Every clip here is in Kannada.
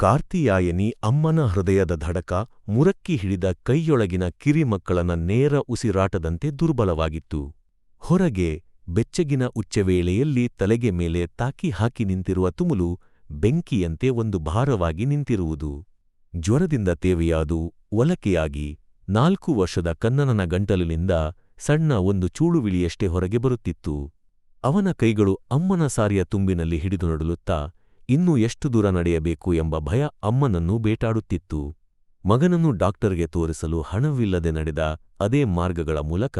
ಕಾರ್ತಿಯಾಯನಿ ಅಮ್ಮನ ಹೃದಯದ ಧಡಕ ಮುರಕ್ಕಿ ಹಿಡಿದ ಕೈಯೊಳಗಿನ ಕಿರಿಮಕ್ಕಳನ ನೇರ ಉಸಿರಾಟದಂತೆ ದುರ್ಬಲವಾಗಿತ್ತು. ಹೊರಗೆ ಬೆಚ್ಚಗಿನ ಉಚ್ಚವೇಳೆಯಲ್ಲಿ ತಲೆಗೆ ಮೇಲೆ ತಾಕಿ ಹಾಕಿ ನಿಂತಿರುವ ತುಮುಲು ಬೆಂಕಿಯಂತೆ ಒಂದು ಭಾರವಾಗಿ ನಿಂತಿರುವುದು. ಜ್ವರದಿಂದ ತೇವೆಯಾದು ಒಲಕೆಯಾಗಿ ನಾಲ್ಕು ವರ್ಷದ ಕನ್ನನನ ಗಂಟಲಿನಿಂದ ಸಣ್ಣ ಒಂದು ಚೂಳುವಿಳಿಯಷ್ಟೇ ಹೊರಗೆ ಬರುತ್ತಿತ್ತು. ಅವನ ಕೈಗಳು ಅಮ್ಮನ ಸಾರಿಯ ತುಂಬಿನಲ್ಲಿ ಹಿಡಿದು ನಡುಲುತ್ತಾ ಇನ್ನೂ ಎಷ್ಟು ದೂರ ನಡೆಯಬೇಕು ಎಂಬ ಭಯ ಅಮ್ಮನನ್ನು ಬೇಟಾಡುತ್ತಿತ್ತು. ಮಗನನ್ನು ಡಾಕ್ಟರ್ಗೆ ತೋರಿಸಲು ಹಣವಿಲ್ಲದೆ ನಡೆದ ಅದೇ ಮಾರ್ಗಗಳ ಮೂಲಕ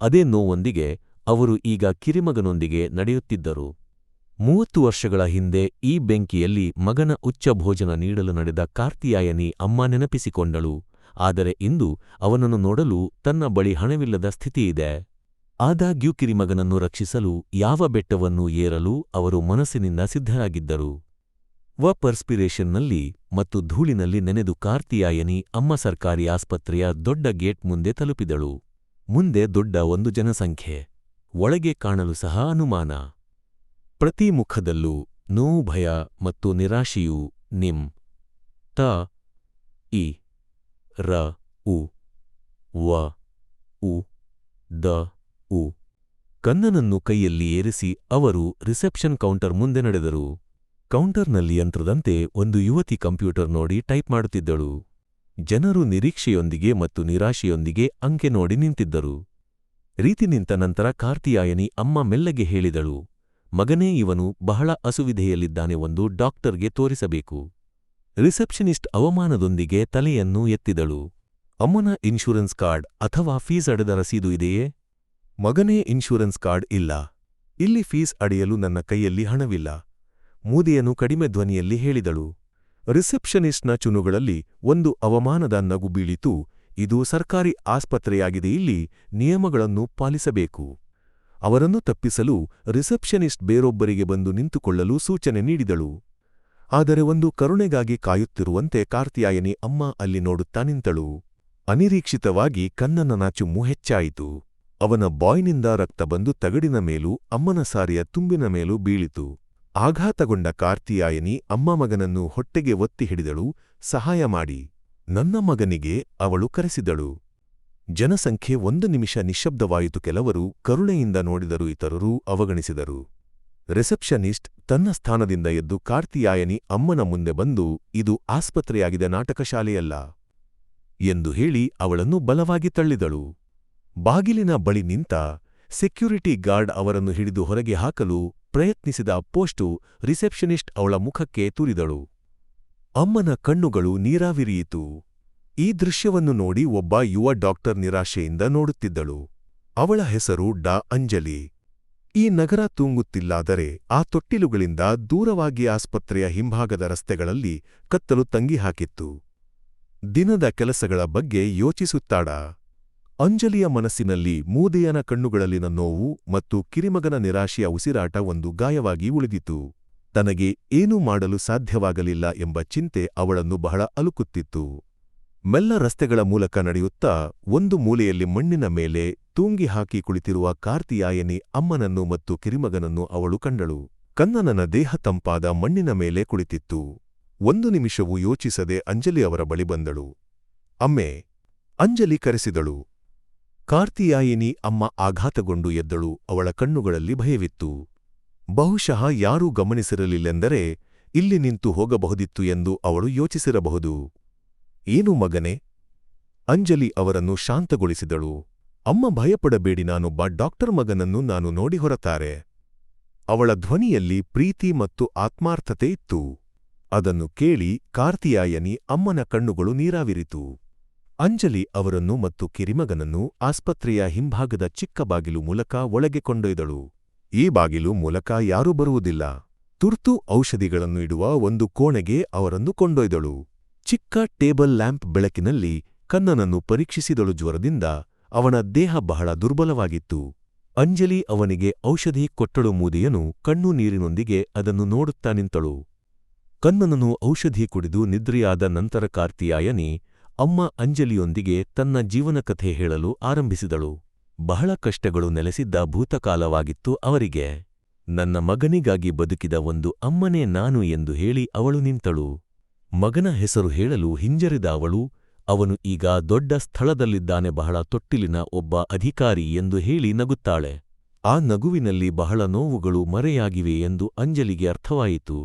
ಅದೇ ನೋವೊಂದಿಗೆ ಅವರು ಈಗ ಕಿರಿಮಗನೊಂದಿಗೆ ನಡೆಯುತ್ತಿದ್ದರು. ಮೂವತ್ತು ವರ್ಷಗಳ ಹಿಂದೆ ಈ ಬೆಂಕಿಯಲ್ಲಿ ಮಗನ ಉಚ್ಚ ಭೋಜನ ನೀಡಲು ನಡೆದ ಕಾರ್ತಿಯಾಯನಿ ಅಮ್ಮ ನೆನಪಿಸಿಕೊಂಡಳು, ಆದರೆ ಇಂದು ಅವನನ್ನು ನೋಡಲು ತನ್ನ ಬಳಿ ಹಣವಿಲ್ಲದ ಸ್ಥಿತಿಯಿದೆ. ಆದಾಗ್ಯೂ ಕಿರಿಮಗನನ್ನು ರಕ್ಷಿಸಲು ಯಾವ ಬೆಟ್ಟವನ್ನೂ ಏರಲು ಅವರು ಮನಸ್ಸಿನಿಂದ ಸಿದ್ಧರಾಗಿದ್ದರು. ವ ಪರ್ಸ್ಪಿರೇಷನ್ನಲ್ಲಿ ಮತ್ತು ಧೂಳಿನಲ್ಲಿ ನೆನೆದು ಕಾರ್ತಿಯಾಯನಿ ಅಮ್ಮ ಸರ್ಕಾರಿ ಆಸ್ಪತ್ರೆಯ ದೊಡ್ಡ ಗೇಟ್ ಮುಂದೆ ತಲುಪಿದಳು. ಮುಂದೆ ದೊಡ್ಡ ಒಂದು ಜನಸಂಖ್ಯೆ. ಒಳಗೆ ಕಾಣಲು ಸಹ ಅನುಮಾನ. ಪ್ರತಿ ಮುಖದಲ್ಲೂ ನೋವು, ಭಯ ಮತ್ತು ನಿರಾಶೆಯು ನಿಮ್, ತ, ಇ, ರ, ಉ, ವ, ಉ, ದ, ಉ, ಕನ್ನನನ್ನು ಕೈಯಲ್ಲಿ ಏರಿಸಿ ಅವರು ರಿಸೆಪ್ಷನ್ ಕೌಂಟರ್ ಮುಂದೆ ನಡೆದರು. ಕೌಂಟರ್ನಲ್ಲಿ ಯಂತ್ರದಂತೆ ಒಂದು ಯುವತಿ ಕಂಪ್ಯೂಟರ್ ನೋಡಿ ಟೈಪ್ ಮಾಡುತ್ತಿದ್ದಳು. ಜನರು ನಿರೀಕ್ಷೆಯೊಂದಿಗೆ ಮತ್ತು ನಿರಾಶೆಯೊಂದಿಗೆ ಅಂಕೆ ನೋಡಿ ನಿಂತಿದ್ದರು. ರೀತಿ ನಿಂತ ನಂತರ ಕಾರ್ತಿಯಾಯನಿ ಅಮ್ಮ ಮೆಲ್ಲಗೆ ಹೇಳಿದಳು, ಮಗನೇ, ಇವನು ಬಹಳ ಅಸುವಿಧೆಯಲ್ಲಿದ್ದಾನೆ ಒಂದು ಡಾಕ್ಟರ್ಗೆ ತೋರಿಸಬೇಕು. ರಿಸೆಪ್ಷನಿಸ್ಟ್ ಅವಮಾನದೊಂದಿಗೆ ತಲೆಯನ್ನು ಎತ್ತಿದಳು. ಅಮ್ಮನ ಇನ್ಶೂರೆನ್ಸ್ ಕಾರ್ಡ್ ಅಥವಾ ಫೀಸ್ ಅಡೆದ ರಸೀದು ಇದೆಯೇ? ಮಗನೇ, ಇನ್ಶೂರೆನ್ಸ್ ಕಾರ್ಡ್ ಇಲ್ಲ. ಇಲ್ಲಿ ಫೀಸ್ ಅಡೆಯಲು ನನ್ನ ಕೈಯಲ್ಲಿ ಹಣವಿಲ್ಲ. ಮೂದೆಯನು ಕಡಿಮೆ ಧ್ವನಿಯಲ್ಲಿ ಹೇಳಿದಳು. ರಿಸೆಪ್ಷನಿಸ್ಟ್ನ ಚುನುಗಳಲ್ಲಿ ಒಂದು ಅವಮಾನದ ನಗು ಬೀಳಿತು. ಇದು ಸರ್ಕಾರಿ ಆಸ್ಪತ್ರೆಯಾಗಿದೆ, ಇಲ್ಲಿ ನಿಯಮಗಳನ್ನು ಪಾಲಿಸಬೇಕು. ಅವರನ್ನು ತಪ್ಪಿಸಲು ರಿಸೆಪ್ಷನಿಸ್ಟ್ ಬೇರೊಬ್ಬರಿಗೆ ಬಂದು ನಿಂತುಕೊಳ್ಳಲು ಸೂಚನೆ ನೀಡಿದಳು. ಆದರೆ ಒಂದು ಕರುಣೆಗಾಗಿ ಕಾಯುತ್ತಿರುವಂತೆ ಕಾರ್ತಿಯಾಯನಿ ಅಮ್ಮ ಅಲ್ಲಿ ನೋಡುತ್ತಾ ನಿಂತಳು. ಅನಿರೀಕ್ಷಿತವಾಗಿ ಕನ್ನನ ಚುಮ್ಮು ಹೆಚ್ಚಾಯಿತು. ಅವನ ಬಾಯ್ನಿಂದ ರಕ್ತ ಬಂದು ತಗಡಿನ ಮೇಲೂ, ಅಮ್ಮನ ಸಾರಿಯ ತುಂಬಿನ ಮೇಲೂ ಬೀಳಿತು. ಆಘಾತಗೊಂಡ ಕಾರ್ತಿಯಾಯನಿ ಅಮ್ಮ ಮಗನನ್ನು ಹೊಟ್ಟೆಗೆ ಒತ್ತಿ ಹಿಡಿದಳು, ಸಹಾಯ ಮಾಡಿ. ನನ್ನ ಮಗನಿಗೆ ಅವಳು ಕರೆಸಿದಳು. ಜನಸಂಖ್ಯೆ ಒಂದು ನಿಮಿಷ ನಿಶ್ಶಬ್ದವಾಯಿತು ಕೆಲವರು ಕರುಣೆಯಿಂದ ನೋಡಿದರು, ಇತರರು ಅವಗಣಿಸಿದರು. ರಿಸೆಪ್ಷನಿಸ್ಟ್ ತನ್ನ ಸ್ಥಾನದಿಂದ ಎದ್ದು ಕಾರ್ತಿಯಾಯನಿ ಅಮ್ಮನ ಮುಂದೆ ಬಂದು, ಇದು ಆಸ್ಪತ್ರೆಯಾಗಿದೆ, ನಾಟಕ ಶಾಲೆಯಲ್ಲ ಎಂದು ಹೇಳಿ ಅವಳನ್ನು ಬಲವಾಗಿ ತಳ್ಳಿದಳು. ಬಾಗಿಲಿನ ಬಳಿ ನಿಂತ ಸೆಕ್ಯೂರಿಟಿ ಗಾರ್ಡ್ ಅವರನ್ನು ಹಿಡಿದು ಹೊರಗೆ ಹಾಕಲು ಪ್ರಯತ್ನಿಸಿದ ಪೋಸ್ಟು ರಿಸೆಪ್ಷನಿಸ್ಟ್ ಅವಳ ಮುಖಕ್ಕೆ ತುರಿದಳು. ಅಮ್ಮನ ಕಣ್ಣುಗಳು ನೀರಾವಿರಿಯಿತು. ಈ ದೃಶ್ಯವನ್ನು ನೋಡಿ ಒಬ್ಬ ಯುವ ಡಾಕ್ಟರ್ ನಿರಾಶೆಯಿಂದ ನೋಡುತ್ತಿದ್ದಳು. ಅವಳ ಹೆಸರು ಡಾ. ಅಂಜಲಿ. ಈ ನಗರ ತೂಂಗುತ್ತಿಲ್ಲಾದರೆ ಆ ತೊಟ್ಟಿಲುಗಳಿಂದ ದೂರವಾಗಿ ಆಸ್ಪತ್ರೆಯ ಹಿಂಭಾಗದ ರಸ್ತೆಗಳಲ್ಲಿ ಕತ್ತಲು ತಂಗಿಹಾಕಿತ್ತು. ದಿನದ ಕೆಲಸಗಳ ಬಗ್ಗೆ ಯೋಚಿಸುತ್ತಾಡ ಅಂಜಲಿಯ ಮನಸ್ಸಿನಲ್ಲಿ ಮೂದೆಯನ ಕಣ್ಣುಗಳಲ್ಲಿನ ನೋವು ಮತ್ತು ಕಿರಿಮಗನ ನಿರಾಶೆಯ ಉಸಿರಾಟ ಒಂದು ಗಾಯವಾಗಿ ಉಳಿದಿತು. ತನಗೆ ಏನೂ ಮಾಡಲು ಸಾಧ್ಯವಾಗಲಿಲ್ಲ ಎಂಬ ಚಿಂತೆ ಅವಳನ್ನು ಬಹಳ ಅಲುಕುತ್ತಿತ್ತು. ಮೆಲ್ಲ ರಸ್ತೆಗಳ ಮೂಲಕ ನಡೆಯುತ್ತಾ ಒಂದು ಮೂಲೆಯಲ್ಲಿ ಮಣ್ಣಿನ ಮೇಲೆ ತೂಂಗಿ ಹಾಕಿ ಕುಳಿತಿರುವ ಕಾರ್ತಿಯಾಯನಿ ಅಮ್ಮನನ್ನು ಮತ್ತು ಕಿರಿಮಗನನ್ನು ಅವಳು ಕಂಡಳು. ಕನ್ನನನ ದೇಹ ತಂಪಾದ ಮಣ್ಣಿನ ಮೇಲೆ ಕುಳಿತಿತ್ತು. ಒಂದು ನಿಮಿಷವೂ ಯೋಚಿಸದೆ ಅಂಜಲಿ ಅವರ ಬಳಿ ಬಂದಳು. ಅಮ್ಮೆ, ಅಂಜಲಿ ಕರೆಸಿದಳು. ಕಾರ್ತಿಯಾಯಿನಿ ಅಮ್ಮ ಆಘಾತಗೊಂಡು ಎದ್ದಳು, ಅವಳ ಕಣ್ಣುಗಳಲ್ಲಿ ಭಯವಿತ್ತು. ಬಹುಶಃ ಯಾರೂ ಗಮನಿಸಿರಲಿಲ್ಲೆಂದರೆ ಇಲ್ಲಿ ನಿಂತು ಹೋಗಬಹುದಿತ್ತು ಎಂದು ಅವಳು ಯೋಚಿಸಿರಬಹುದು. ಏನು ಮಗನೆ? ಅಂಜಲಿ ಅವರನ್ನು ಶಾಂತಗೊಳಿಸಿದಳು. ಅಮ್ಮ ಭಯಪಡಬೇಡಿ ನಾನೊಬ್ಬ ಡಾಕ್ಟರ್ ಮಗನನ್ನು ನಾನು ನೋಡಿ ಹೊರತಾರೆ. ಅವಳ ಧ್ವನಿಯಲ್ಲಿ ಪ್ರೀತಿ ಮತ್ತು ಆತ್ಮಾರ್ಥತೆ ಇತ್ತು. ಅದನ್ನು ಕೇಳಿ ಕಾರ್ತಿಯಾಯನಿ ಅಮ್ಮನ ಕಣ್ಣುಗಳು ನೀರಾವಿರಿತು. ಅಂಜಲಿ ಅವರನ್ನು ಮತ್ತು ಕಿರಿಮಗನನ್ನು ಆಸ್ಪತ್ರೆಯ ಹಿಂಭಾಗದ ಚಿಕ್ಕ ಬಾಗಿಲು ಮೂಲಕ ಒಳಗೆ ಕೊಂಡೊಯ್ದಳು. ಈ ಬಾಗಿಲು ಮೂಲಕ ಯಾರೂ ಬರುವುದಿಲ್ಲ. ತುರ್ತು ಔಷಧಿಗಳನ್ನು ಇಡುವ ಒಂದು ಕೋಣೆಗೆ ಅವರನ್ನು ಕೊಂಡೊಯ್ದಳು. ಚಿಕ್ಕ ಟೇಬಲ್ ಲ್ಯಾಂಪ್ ಬೆಳಕಿನಲ್ಲಿ ಕನ್ನನನ್ನು ಪರೀಕ್ಷಿಸಿದಳು ಜ್ವರದಿಂದ ಅವನ ದೇಹ ಬಹಳ ದುರ್ಬಲವಾಗಿತ್ತು. ಅಂಜಲಿ ಅವನಿಗೆ ಔಷಧಿ ಕೊಟ್ಟಳು ಮೂದಿಯನು ಕಣ್ಣು ನೀರಿನೊಂದಿಗೆ ಅದನ್ನು ನೋಡುತ್ತಾ ನಿಂತಳು. ಕನ್ನನನು ಔಷಧಿ ಕುಡಿದು ನಿದ್ರೆಯಾದ ನಂತರ ಕಾರ್ತಿಯಾಯನಿ ಅಮ್ಮ ಅಂಜಲಿಯೊಂದಿಗೆ ತನ್ನ ಜೀವನಕಥೆ ಹೇಳಲು ಆರಂಭಿಸಿದಳು. ಬಹಳ ಕಷ್ಟಗಳು ನೆಲೆಸಿದ್ದ ಭೂತಕಾಲವಾಗಿತ್ತು ಅವರಿಗೆ. ನನ್ನ ಮಗನಿಗಾಗಿ ಬದುಕಿದ ಒಂದು ಅಮ್ಮನೇ ನಾನು ಎಂದು ಹೇಳಿ ಅವಳು ನಿಂತಳು. ಮಗನ ಹೆಸರು ಹೇಳಲು ಹಿಂಜರಿದ ಅವಳು, ಅವನು ಈಗ ದೊಡ್ಡ ಸ್ಥಳದಲ್ಲಿದ್ದಾನೆ, ಬಹಳ ತೊಟ್ಟಿಲಿನ ಒಬ್ಬ ಅಧಿಕಾರಿ ಎಂದು ಹೇಳಿ ನಗುತ್ತಾಳೆ. ಆ ನಗುವಿನಲ್ಲಿ ಬಹಳ ನೋವುಗಳು ಮರೆಯಾಗಿವೆ ಎಂದು ಅಂಜಲಿಗೆ ಅರ್ಥವಾಯಿತು.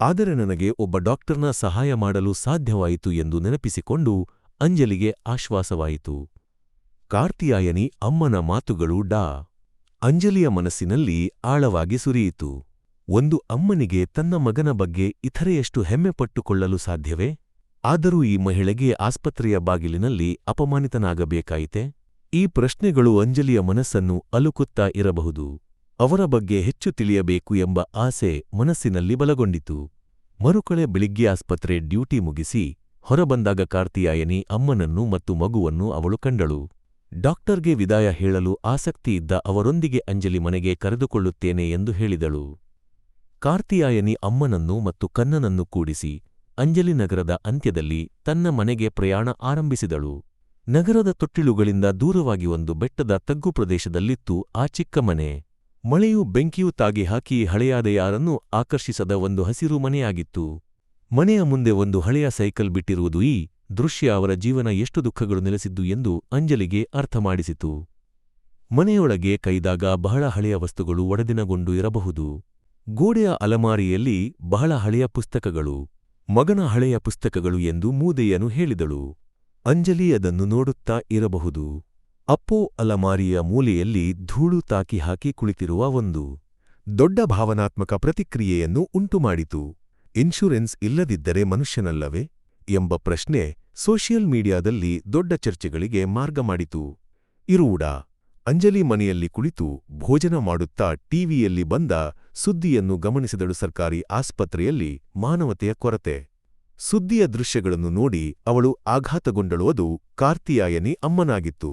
ಆದರೆ ನನಗೆ ಒಬ್ಬ ಡಾಕ್ಟರ್ನ ಸಹಾಯ ಮಾಡಲು ಸಾಧ್ಯವಾಯಿತು ಎಂದು ನೆನಪಿಸಿಕೊಂಡು ಅಂಜಲಿಗೆ ಆಶ್ವಾಸವಾಯಿತು. ಕಾರ್ತಿಯಾಯನಿ ಅಮ್ಮನ ಮಾತುಗಳು ಡಾ. ಅಂಜಲಿಯ ಮನಸ್ಸಿನಲ್ಲಿ ಆಳವಾಗಿ ಸುರಿಯಿತು. ಒಂದು ಅಮ್ಮನಿಗೆ ತನ್ನ ಮಗನ ಬಗ್ಗೆ ಇತರೆಯಷ್ಟು ಹೆಮ್ಮೆಪಟ್ಟುಕೊಳ್ಳಲು ಸಾಧ್ಯವೇ? ಆದರೂ ಈ ಮಹಿಳೆಗೆ ಆಸ್ಪತ್ರೆಯ ಬಾಗಿಲಿನಲ್ಲಿ ಅಪಮಾನಿತನಾಗಬೇಕಾಯಿತೆ? ಈ ಪ್ರಶ್ನೆಗಳು ಅಂಜಲಿಯ ಮನಸ್ಸನ್ನು ಅಲುಕುತ್ತಾ ಇರಬಹುದು. ಅವರ ಬಗ್ಗೆ ಹೆಚ್ಚು ತಿಳಿಯಬೇಕು ಎಂಬ ಆಸೆ ಮನಸ್ಸಿನಲ್ಲಿ ಬಲಗೊಂಡಿತು. ಮರುಕಳೆ ಬೆಳಿಗ್ಗೆ ಆಸ್ಪತ್ರೆ ಡ್ಯೂಟಿ ಮುಗಿಸಿ ಹೊರಬಂದಾಗ ಕಾರ್ತಿಯಾಯನಿ ಅಮ್ಮನನ್ನು ಮತ್ತು ಮಗುವನ್ನು ಅವಳು ಕಂಡಳು. ಡಾಕ್ಟರ್ಗೆ ವಿದಾಯ ಹೇಳಲು ಆಸಕ್ತಿಯಿದ್ದ ಅವರೊಂದಿಗೆ ಅಂಜಲಿ ಮನೆಗೆ ಕರೆದುಕೊಳ್ಳುತ್ತೇನೆ ಎಂದು ಹೇಳಿದಳು. ಕಾರ್ತಿಯಾಯನಿ ಅಮ್ಮನನ್ನು ಮತ್ತು ಕನ್ನನನ್ನು ಕೂಡಿಸಿ ಅಂಜಲಿ ನಗರದ ಅಂತ್ಯದಲ್ಲಿ ತನ್ನ ಮನೆಗೆ ಪ್ರಯಾಣ ಆರಂಭಿಸಿದಳು. ನಗರದ ತೊಟ್ಟಿಲುಗಳಿಂದ ದೂರವಾಗಿ ಒಂದು ಬೆಟ್ಟದ ತಗ್ಗು ಪ್ರದೇಶದಲ್ಲಿತ್ತು ಆ ಚಿಕ್ಕ ಮನೆ. ಮಳೆಯು ಬೆಂಕಿಯೂ ತಾಗಿ ಹಾಕಿ ಹಳೆಯಾದ ಯಾರನ್ನೂ ಆಕರ್ಷಿಸದ ಒಂದು ಹಸಿರು ಮನೆಯಾಗಿತ್ತು. ಮನೆಯ ಮುಂದೆ ಒಂದು ಹಳೆಯ ಸೈಕಲ್ ಬಿಟ್ಟಿರುವುದು ಈ ದೃಶ್ಯ ಅವರ ಜೀವನ ಎಷ್ಟು ದುಃಖಗಳು ನೆಲೆಸಿದ್ದು ಎಂದು ಅಂಜಲಿಗೆ ಅರ್ಥಮಾಡಿಸಿತು. ಮನೆಯೊಳಗೆ ಕೈದಾಗ ಬಹಳ ಹಳೆಯ ವಸ್ತುಗಳು ಒಡೆದಿನಗೊಂಡು ಇರಬಹುದು. ಗೋಡೆಯ ಅಲಮಾರಿಯಲ್ಲಿ ಬಹಳ ಹಳೆಯ ಪುಸ್ತಕಗಳು, ಮಗನ ಹಳೆಯ ಪುಸ್ತಕಗಳು ಎಂದು ಮೂದೆಯನು ಹೇಳಿದಳು. ಅಂಜಲಿ ಅದನ್ನು ನೋಡುತ್ತಾ ಇರಬಹುದು. ಅಪ್ಪೋ ಅಲಮಾರಿಯ ಮೂಲೆಯಲ್ಲಿ ಧೂಳು ತಾಕಿ ಹಾಕಿ ಕುಳಿತಿರುವ ಒಂದು ದೊಡ್ಡ ಭಾವನಾತ್ಮಕ ಪ್ರತಿಕ್ರಿಯೆಯನ್ನು ಉಂಟುಮಾಡಿತು. ಇನ್ಶೂರೆನ್ಸ್ ಇಲ್ಲದಿದ್ದರೆ ಮನುಷ್ಯನಲ್ಲವೇ ಎಂಬ ಪ್ರಶ್ನೆ ಸೋಷಿಯಲ್ ಮೀಡಿಯಾದಲ್ಲಿ ದೊಡ್ಡ ಚರ್ಚೆಗಳಿಗೆ ಮಾರ್ಗ ಮಾಡಿತು. ಇರುವುಡ ಅಂಜಲಿ ಮನೆಯಲ್ಲಿ ಕುಳಿತು ಭೋಜನ ಮಾಡುತ್ತಾ ಟಿವಿಯಲ್ಲಿ ಬಂದ ಸುದ್ದಿಯನ್ನು ಗಮನಿಸಿದಳು ಸರ್ಕಾರಿ ಆಸ್ಪತ್ರೆಯಲ್ಲಿ ಮಾನವತೆಯ ಕೊರತೆ. ಸುದ್ದಿಯ ದೃಶ್ಯಗಳನ್ನು ನೋಡಿ ಅವಳು ಆಘಾತಗೊಂಡಳು. ಅದು ಕಾರ್ತಿಯಾಯನಿ ಅಮ್ಮನಾಗಿತ್ತು.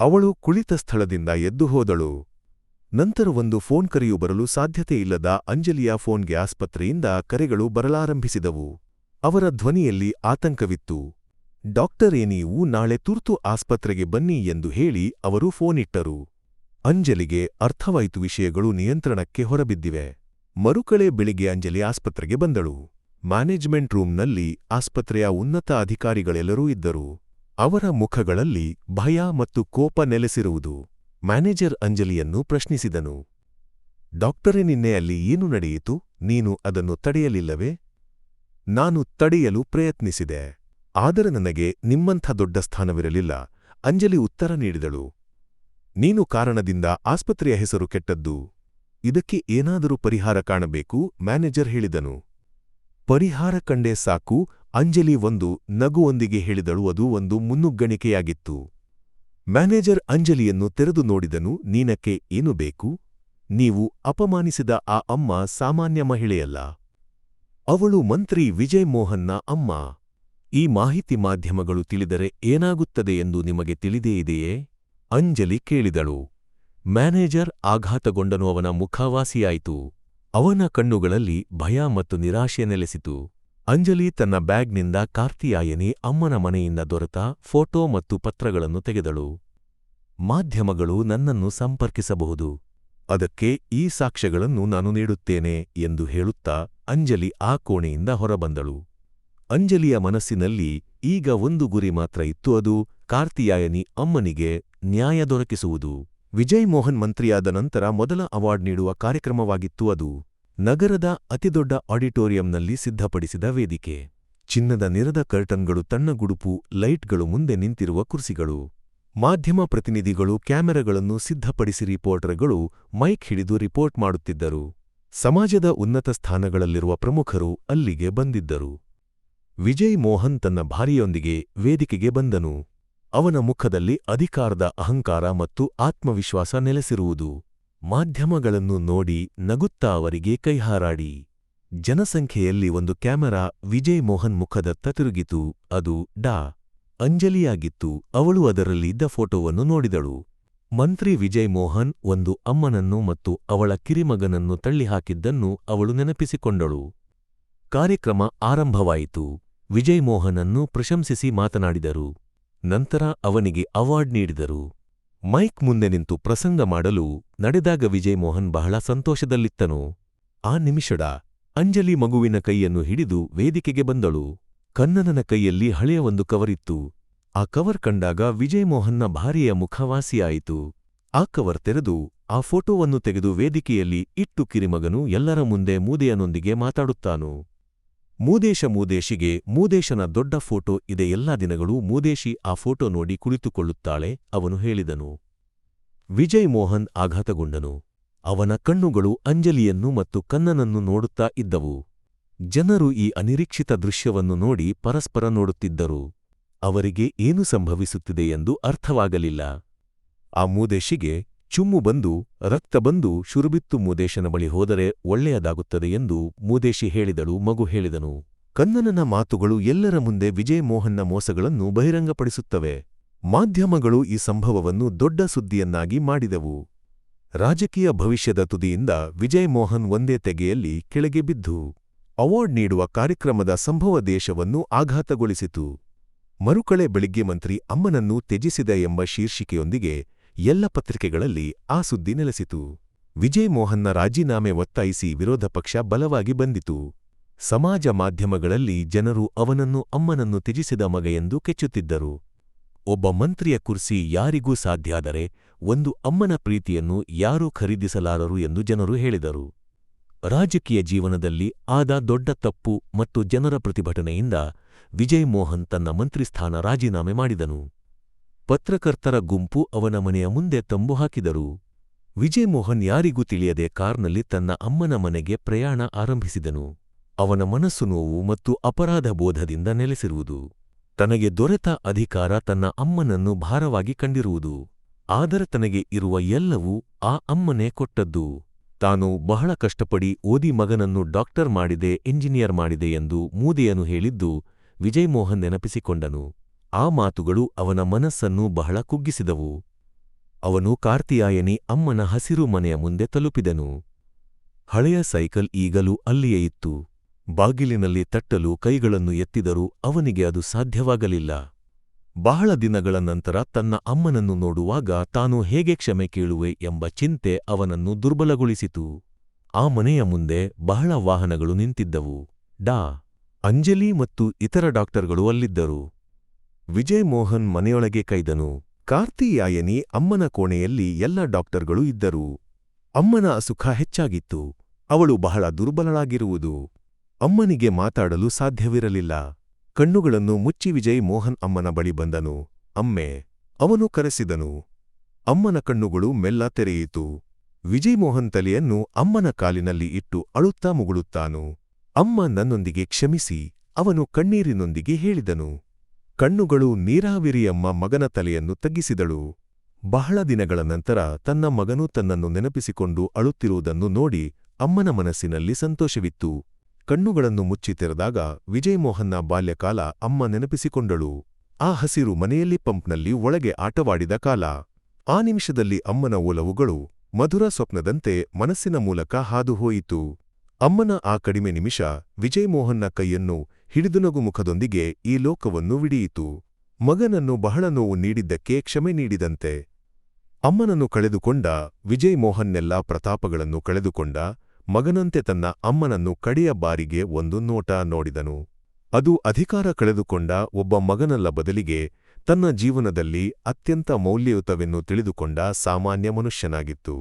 ಅವಳು ಕುಳಿತ ಸ್ಥಳದಿಂದ ಎದ್ದು ಹೋದಳು. ನಂತರ ಒಂದು ಫೋನ್ ಕರೆಯು ಬರಲು ಸಾಧ್ಯತೆಯಿಲ್ಲದ ಅಂಜಲಿಯ ಫೋನ್ಗೆ ಆಸ್ಪತ್ರೆಯಿಂದ ಕರೆಗಳು ಬರಲಾರಂಭಿಸಿದವು. ಅವರ ಧ್ವನಿಯಲ್ಲಿ ಆತಂಕವಿತ್ತು. ಡಾಕ್ಟರೇ ನೀವು ನಾಳೆ ತುರ್ತು ಆಸ್ಪತ್ರೆಗೆ ಬನ್ನಿ ಎಂದು ಹೇಳಿ ಅವರು ಫೋನಿಟ್ಟರು ಅಂಜಲಿಗೆ ಅರ್ಥವಾಯಿತು ವಿಷಯಗಳು ನಿಯಂತ್ರಣಕ್ಕೆ ಹೊರಬಿದ್ದಿವೆ. ಮರುಕಳೆ ಬೆಳಿಗ್ಗೆ ಅಂಜಲಿ ಆಸ್ಪತ್ರೆಗೆ ಬಂದಳು. ಮ್ಯಾನೇಜ್ಮೆಂಟ್ ರೂಮ್ನಲ್ಲಿ ಆಸ್ಪತ್ರೆಯ ಉನ್ನತ ಅಧಿಕಾರಿಗಳೆಲ್ಲರೂ ಇದ್ದರು. ಅವರ ಮುಖಗಳಲ್ಲಿ ಭಯ ಮತ್ತು ಕೋಪ ನೆಲೆಸಿರುವುದು. ಮ್ಯಾನೇಜರ್ ಅಂಜಲಿಯನ್ನು ಪ್ರಶ್ನಿಸಿದನು. ಡಾಕ್ಟರೇ, ನಿನ್ನೆ ಅಲ್ಲಿ ಏನು ನಡೆಯಿತು? ನೀನು ಅದನ್ನು ತಡೆಯಲಿಲ್ಲವೇ? ನಾನು ತಡೆಯಲು ಪ್ರಯತ್ನಿಸಿದೆ. ಆದರೆ ನನಗೆ ನಿಮ್ಮಂಥ ದೊಡ್ಡ ಸ್ಥಾನವಿರಲಿಲ್ಲ. ಅಂಜಲಿ ಉತ್ತರ ನೀಡಿದಳು. ನೀನು ಕಾರಣದಿಂದ ಆಸ್ಪತ್ರೆಯ ಹೆಸರು ಕೆಟ್ಟದ್ದು. ಇದಕ್ಕೆ ಏನಾದರೂ ಪರಿಹಾರ ಕಾಣಬೇಕು? ಮ್ಯಾನೇಜರ್ ಹೇಳಿದನು. ಪರಿಹಾರ ಕಂಡೇ ಸಾಕು. ಅಂಜಲಿ ಒಂದು ನಗುವೊಂದಿಗೆ ಹೇಳಿದಳು. ಅದು ಒಂದು ಮುನ್ನುಗ್ಗಣಿಕೆಯಾಗಿತ್ತು. ಮ್ಯಾನೇಜರ್ ಅಂಜಲಿಯನ್ನು ತೆರೆದು ನೋಡಿದನು, ನೀನಕ್ಕೆ ಏನು ಬೇಕು? ನೀವು ಅಪಮಾನಿಸಿದ ಆ ಅಮ್ಮ ಸಾಮಾನ್ಯ ಮಹಿಳೆಯಲ್ಲ. ಅವಳು ಮಂತ್ರಿ ವಿಜಯ್ ಮೋಹನ್ನ ಅಮ್ಮ. ಈ ಮಾಹಿತಿ ಮಾಧ್ಯಮಗಳು ತಿಳಿದರೆ ಏನಾಗುತ್ತದೆ ಎಂದು ನಿಮಗೆ ತಿಳಿದೇ ಇದೆಯೇ? ಅಂಜಲಿ ಕೇಳಿದಳು. ಮ್ಯಾನೇಜರ್ ಆಘಾತಗೊಂಡನು, ಅವನ ಮುಖವಾಸಿಯಾಯಿತು. ಅವನ ಕಣ್ಣುಗಳಲ್ಲಿ ಭಯ ಮತ್ತು ನಿರಾಶೆ ನೆಲೆಸಿತು. ಅಂಜಲಿ ತನ್ನ ಬ್ಯಾಗ್ನಿಂದ ಕಾರ್ತಿಯಾಯನಿ ಅಮ್ಮನ ಮನೆಯಿಂದ ದೊರೆತ ಫೋಟೋ ಮತ್ತು ಪತ್ರಗಳನ್ನು ತೆಗೆದಳು. ಮಾಧ್ಯಮಗಳು ನನ್ನನ್ನು ಸಂಪರ್ಕಿಸಬಹುದು. ಅದಕ್ಕೆ ಈ ಸಾಕ್ಷ್ಯಗಳನ್ನು ನಾನು ನೀಡುತ್ತೇನೆ ಎಂದು ಹೇಳುತ್ತಾ ಅಂಜಲಿ ಆ ಕೋಣೆಯಿಂದ ಹೊರಬಂದಳು. ಅಂಜಲಿಯ ಮನಸ್ಸಿನಲ್ಲಿ ಈಗ ಒಂದು ಗುರಿ ಮಾತ್ರ ಇತ್ತು, ಅದು ಕಾರ್ತಿಯಾಯನಿ ಅಮ್ಮನಿಗೆ ನ್ಯಾಯ ದೊರಕಿಸುವುದು. ವಿಜಯ್ ಮೋಹನ್ ಮಂತ್ರಿಯಾದ ನಂತರ ಮೊದಲ ಅವಾರ್ಡ್ ನೀಡುವ ಕಾರ್ಯಕ್ರಮವಾಗಿತ್ತು ಅದು. ನಗರದ ಅತಿದೊಡ್ಡ ಆಡಿಟೋರಿಯಂನಲ್ಲಿ ಸಿದ್ಧಪಡಿಸಿದ ವೇದಿಕೆ. ಚಿನ್ನದ ನಿರದ ಕರ್ಟನ್ಗಳು ತಣ್ಣಗುಡುಪು ಲೈಟ್ಗಳು ಮುಂದೆ ನಿಂತಿರುವ ಕುರ್ಸಿಗಳು. ಮಾಧ್ಯಮ ಪ್ರತಿನಿಧಿಗಳು ಕ್ಯಾಮೆರಾಗಳನ್ನು ಸಿದ್ಧಪಡಿಸಿ ರಿಪೋರ್ಟರ್ಗಳು ಮೈಕ್ ಹಿಡಿದು ರಿಪೋರ್ಟ್ ಮಾಡುತ್ತಿದ್ದರು. ಸಮಾಜದ ಉನ್ನತ ಸ್ಥಾನಗಳಲ್ಲಿರುವ ಪ್ರಮುಖರು ಅಲ್ಲಿಗೆ ಬಂದಿದ್ದರು. ವಿಜಯ್ ಮೋಹನ್ ತನ್ನ ಭಾರಿಯೊಂದಿಗೆ ವೇದಿಕೆಗೆ ಬಂದನು. ಅವನ ಮುಖದಲ್ಲಿ ಅಧಿಕಾರದ ಅಹಂಕಾರ ಮತ್ತು ಆತ್ಮವಿಶ್ವಾಸ ನೆಲೆಸಿರುವುದು. ಮಾಧ್ಯಮಗಳನ್ನು ನೋಡಿ ನಗುತ್ತಾ ಅವರಿಗೆ ಕೈಹಾರಾಡಿ. ಜನಸಂಖ್ಯೆಯಲ್ಲಿ ಒಂದು ಕ್ಯಾಮೆರಾ ವಿಜಯ್ ಮೋಹನ್ ಮುಖದತ್ತ ತಿರುಗಿತು. ಅದು ಡಾ. ಅಂಜಲಿಯಾಗಿತ್ತು. ಅವಳು ಅದರಲ್ಲಿ ಇದ್ದ ಫೋಟೋವನ್ನು ನೋಡಿದಳು. ಮಂತ್ರಿ ವಿಜಯ್ ಮೋಹನ್ ಒಂದು ಅಮ್ಮನನ್ನು ಮತ್ತು ಅವಳ ಕಿರಿಮಗನನ್ನು ತಳ್ಳಿಹಾಕಿದ್ದನ್ನು ಅವಳು ನೆನಪಿಸಿಕೊಂಡಳು. ಕಾರ್ಯಕ್ರಮ ಆರಂಭವಾಯಿತು. ವಿಜಯ್ ಮೋಹನನ್ನು ಪ್ರಶಂಸಿಸಿ ಮಾತನಾಡಿದರು. ನಂತರ ಅವನಿಗೆ ಅವಾರ್ಡ್ ನೀಡಿದರು. ಮೈಕ್ ಮುಂದೆ ನಿಂತು ಪ್ರಸಂಗ ಮಾಡಲು ನಡೆದಾಗ ವಿಜಯ್ ಮೋಹನ್ ಬಹಳ ಸಂತೋಷದಲ್ಲಿತ್ತನು. ಆ ನಿಮಿಷಡ ಅಂಜಲಿ ಮಗುವಿನ ಕೈಯನ್ನು ಹಿಡಿದು ವೇದಿಕೆಗೆ ಬಂದಳು. ಕನ್ನನನ ಕೈಯಲ್ಲಿ ಹಳೆಯ ಒಂದು ಕವರಿತ್ತು. ಆ ಕವರ್ ಕಂಡಾಗ ವಿಜಯ್ ಮೋಹನ್ನ ಭಾರಿಯ ಮುಖವಾಸಿಯಾಯಿತು ಆ ಕವರ್ ತೆರೆದು ಆ ಫೋಟೋವನ್ನು ತೆಗೆದು ವೇದಿಕೆಯಲ್ಲಿ ಇಟ್ಟು ಕಿರಿಮಗನು ಎಲ್ಲರ ಮುಂದೆ ಮೂದೆಯನೊಂದಿಗೆ ಮಾತಾಡುತ್ತಾನು. ಮೂದೇಶ ಮೂದೇಶಿಗೆ ಮೂದೇಶನ ದೊಡ್ಡ ಫೋಟೋ ಇದೆ. ಎಲ್ಲಾ ದಿನಗಳೂ ಮೂದೇಶಿ ಆ ಫೋಟೋ ನೋಡಿ ಕುಳಿತುಕೊಳ್ಳುತ್ತಾಳೆ, ಅವನು ಹೇಳಿದನು. ವಿಜಯ್ ಮೋಹನ್ ಆಘಾತಗೊಂಡನು. ಅವನ ಕಣ್ಣುಗಳು ಅಂಜಲಿಯನ್ನು ಮತ್ತು ಕನ್ನನನ್ನು ನೋಡುತ್ತಾ ಇದ್ದವು. ಜನರು ಈ ಅನಿರೀಕ್ಷಿತ ದೃಶ್ಯವನ್ನು ನೋಡಿ ಪರಸ್ಪರ ನೋಡುತ್ತಿದ್ದರು. ಅವರಿಗೆ ಏನು ಸಂಭವಿಸುತ್ತಿದೆ ಎಂದು ಅರ್ಥವಾಗಲಿಲ್ಲ. ಆ ಮೂದೇಶಿಗೆ ಚುಮ್ಮು ಬಂದು, ರಕ್ತ ಬಂದು ಶುರುಬಿತ್ತು ಮೂದೇಶನ ಬಳಿ ಹೋದರೆ ಒಳ್ಳೆಯದಾಗುತ್ತದೆ ಎಂದು ಮೂದೇಶಿ ಹೇಳಿದಳು ಮಗು ಹೇಳಿದನು. ಕನ್ನನನ ಮಾತುಗಳು ಎಲ್ಲರ ಮುಂದೆ ವಿಜಯ್ ಮೋಹನ್ನ ಮೋಸಗಳನ್ನು ಬಹಿರಂಗಪಡಿಸುತ್ತವೆ. ಮಾಧ್ಯಮಗಳು ಈ ಸಂಭವವನ್ನು ದೊಡ್ಡ ಸುದ್ದಿಯನ್ನಾಗಿ ಮಾಡಿದವು. ರಾಜಕೀಯ ಭವಿಷ್ಯದ ತುದಿಯಿಂದ ವಿಜಯ್ ಮೋಹನ್ ಒಂದೇ ತೆಗೆಯಲ್ಲಿ ಕೆಳಗೆ ಬಿದ್ದು, ಅವಾರ್ಡ್ ನೀಡುವ ಕಾರ್ಯಕ್ರಮದ ಸಂಭವ ದೇಶವನ್ನು ಆಘಾತಗೊಳಿಸಿತು. ಮರುಕಳೆ ಬೆಳಿಗ್ಗೆ ಮಂತ್ರಿ ಅಮ್ಮನನ್ನು ತ್ಯಜಿಸಿದ ಎಂಬ ಶೀರ್ಷಿಕೆಯೊಂದಿಗೆ ಎಲ್ಲ ಪತ್ರಿಕೆಗಳಲ್ಲಿ ಆ ಸುದ್ದಿ ನೆಲೆಸಿತು. ವಿಜಯ್ ಮೋಹನ್ನ ರಾಜೀನಾಮೆ ಒತ್ತಾಯಿಸಿ ವಿರೋಧ ಪಕ್ಷ ಬಲವಾಗಿ ಬಂದಿತು. ಸಮಾಜ ಮಾಧ್ಯಮಗಳಲ್ಲಿ ಜನರು ಅವನನ್ನು ಅಮ್ಮನನ್ನು ತ್ಯಜಿಸಿದ ಮಗ ಎಂದು ಕೆಚ್ಚುತ್ತಿದ್ದರು. ಒಬ್ಬ ಮಂತ್ರಿಯ ಕುರ್ಸಿ ಯಾರಿಗೂ ಸಾಧ್ಯಾದರೆ ಒಂದು ಅಮ್ಮನ ಪ್ರೀತಿಯನ್ನು ಯಾರೂ ಖರೀದಿಸಲಾರರು ಎಂದು ಜನರು ಹೇಳಿದರು. ರಾಜಕೀಯ ಜೀವನದಲ್ಲಿ ಆದ ದೊಡ್ಡ ತಪ್ಪು ಮತ್ತು ಜನರ ಪ್ರತಿಭಟನೆಯಿಂದ ವಿಜಯ್ ಮೋಹನ್ ತನ್ನ ಮಂತ್ರಿಸ್ಥಾನ ರಾಜೀನಾಮೆ ಮಾಡಿದನು. ಪತ್ರಕರ್ತರ ಗುಂಪು ಅವನ ಮನೆಯ ಮುಂದೆ ತಂಬು ಹಾಕಿದರು. ವಿಜಯ್ ಮೋಹನ್ ಯಾರಿಗೂ ತಿಳಿಯದೆ ಕಾರ್ನಲ್ಲಿ ತನ್ನ ಅಮ್ಮನ ಮನೆಗೆ ಪ್ರಯಾಣ ಆರಂಭಿಸಿದನು. ಅವನ ಮನಸ್ಸು ನೋವು ಮತ್ತು ಅಪರಾಧ ಬೋಧದಿಂದ ನೆಲೆಸಿರುವುದು. ತನಗೆ ದೊರೆತ ಅಧಿಕಾರ ತನ್ನ ಅಮ್ಮನನ್ನು ಭಾರವಾಗಿ ಕಂಡಿರುವುದು. ಆದರೆ ತನಗೆ ಇರುವ ಎಲ್ಲವೂ ಆ ಅಮ್ಮನೇ ಕೊಟ್ಟದ್ದು. ತಾನು ಬಹಳ ಕಷ್ಟಪಡಿ ಓದಿ ಮಗನನ್ನು ಡಾಕ್ಟರ್ ಮಾಡಿದೆ ಇಂಜಿನಿಯರ್ ಮಾಡಿದೆ ಎಂದು ಮೂದೆಯನು ಹೇಳಿದ್ದು ವಿಜಯ್ ಮೋಹನ್ ನೆನಪಿಸಿಕೊಂಡನು. ಆ ಮಾತುಗಳು ಅವನ ಮನಸ್ಸನ್ನು ಬಹಳ ಕುಗ್ಗಿಸಿದವು. ಅವನು ಕಾರ್ತಿಯಾಯನಿ ಅಮ್ಮನ ಹಸಿರು ಮನೆಯ ಮುಂದೆ ತಲುಪಿದನು. ಹಳೆಯ ಸೈಕಲ್ ಈಗಲೂ ಅಲ್ಲಿಯೇ ಇತ್ತು. ಬಾಗಿಲಿನಲ್ಲಿ ತಟ್ಟಲು ಕೈಗಳನ್ನು ಎತ್ತಿದರೂ ಅವನಿಗೆ ಅದು ಸಾಧ್ಯವಾಗಲಿಲ್ಲ. ಬಹಳ ದಿನಗಳ ನಂತರ ತನ್ನ ಅಮ್ಮನನ್ನು ನೋಡುವಾಗ ತಾನು ಹೇಗೆ ಕ್ಷಮೆ ಕೇಳುವೆ ಎಂಬ ಚಿಂತೆ ಅವನನ್ನು ದುರ್ಬಲಗೊಳಿಸಿತು. ಆ ಮನೆಯ ಮುಂದೆ ಬಹಳ ವಾಹನಗಳು ನಿಂತಿದ್ದವು. ಡಾ. ಅಂಜಲಿ ಮತ್ತು ಇತರ ಡಾಕ್ಟರ್ಗಳು ಅಲ್ಲಿದ್ದರು. ವಿಜಯ್ ಮೋಹನ್ ಮನೆಯೊಳಗೆ ಕೈದನು. ಕಾರ್ತಿಯಾಯನಿ ಅಮ್ಮನ ಕೋಣೆಯಲ್ಲಿ ಎಲ್ಲ ಡಾಕ್ಟರ್ಗಳು ಇದ್ದರು. ಅಮ್ಮನ ಅಸುಖ ಹೆಚ್ಚಾಗಿತ್ತು. ಅವಳು ಬಹಳ ದುರ್ಬಲಳಾಗಿರುವುದು. ಅಮ್ಮನಿಗೆ ಮಾತಾಡಲು ಸಾಧ್ಯವಿರಲಿಲ್ಲ. ಕಣ್ಣುಗಳನ್ನು ಮುಚ್ಚಿ ವಿಜಯ್ ಮೋಹನ್ ಅಮ್ಮನ ಬಳಿ ಬಂದನು. ಅಮ್ಮೆ, ಅವನು ಕರೆಸಿದನು. ಅಮ್ಮನ ಕಣ್ಣುಗಳು ಮೆಲ್ಲ ತೆರೆಯಿತು. ವಿಜಯ್ ಮೋಹನ್ ತಲೆಯನ್ನು ಅಮ್ಮನ ಕಾಲಿನಲ್ಲಿ ಇಟ್ಟು ಅಳುತ್ತಾ ಮುಗುಳುತ್ತಾನು. ಅಮ್ಮ ನನ್ನೊಂದಿಗೆ ಕ್ಷಮಿಸಿ, ಅವನು ಕಣ್ಣೀರಿನೊಂದಿಗೆ ಹೇಳಿದನು. ಕಣ್ಣುಗಳು ನೀರಾವಿರಿಯಮ್ಮ ಮಗನ ತಲೆಯನ್ನು ತಗ್ಗಿಸಿದಳು. ಬಹಳ ದಿನಗಳ ನಂತರ ತನ್ನ ಮಗನು ತನ್ನನ್ನು ನೆನಪಿಸಿಕೊಂಡು ಅಳುತ್ತಿರುವುದನ್ನು ನೋಡಿ ಅಮ್ಮನ ಮನಸ್ಸಿನಲ್ಲಿ ಸಂತೋಷವಿತ್ತು. ಕಣ್ಣುಗಳನ್ನು ಮುಚ್ಚಿ ತೆರೆದಾಗ ವಿಜಯಮೋಹನ್ನ ಬಾಲ್ಯಕಾಲ ಅಮ್ಮ ನೆನಪಿಸಿಕೊಂಡಳು. ಆ ಹಸಿರು ಮನೆಯಲ್ಲಿ ಪಂಪ್ನಲ್ಲಿ ಒಳಗೆ ಆಟವಾಡಿದ ಕಾಲ. ಆ ನಿಮಿಷದಲ್ಲಿ ಅಮ್ಮನ ಓಲವುಗಳು ಮಧುರ ಸ್ವಪ್ನದಂತೆ ಮನಸ್ಸಿನ ಮೂಲಕ ಹಾದುಹೋಯಿತು ಅಮ್ಮನ ಆ ಕಡಿಮೆ ನಿಮಿಷ ವಿಜಯಮೋಹನ್ನ ಕೈಯನ್ನು ಹಿಡಿದುನಗು ಮುಖದೊಂದಿಗೆ ಈ ಲೋಕವನ್ನು ವಿಡಿಯಿತು. ಮಗನನ್ನು ಬಹಳ ನೋವು ನೀಡಿದ್ದಕ್ಕೆ ಕ್ಷಮೆ ನೀಡಿದಂತೆ ಅಮ್ಮನನ್ನು ಕಳೆದುಕೊಂಡ ವಿಜಯ್ ಮೋಹನ್ನೆಲ್ಲ ಪ್ರತಾಪಗಳನ್ನು ಕಳೆದುಕೊಂಡ ಮಗನಂತೆ ತನ್ನ ಅಮ್ಮನನ್ನು ಕಡೆಯ ಬಾರಿಗೆ ಒಂದು ನೋಟ ನೋಡಿದನು. ಅದು ಅಧಿಕಾರ ಕಳೆದುಕೊಂಡ ಒಬ್ಬ ಮಗನಲ್ಲ ಬದಲಿಗೆ ತನ್ನ ಜೀವನದಲ್ಲಿ ಅತ್ಯಂತ ಮೌಲ್ಯಯುತವೆನ್ನು ತಿಳಿದುಕೊಂಡ ಸಾಮಾನ್ಯ ಮನುಷ್ಯನಾಗಿತ್ತು.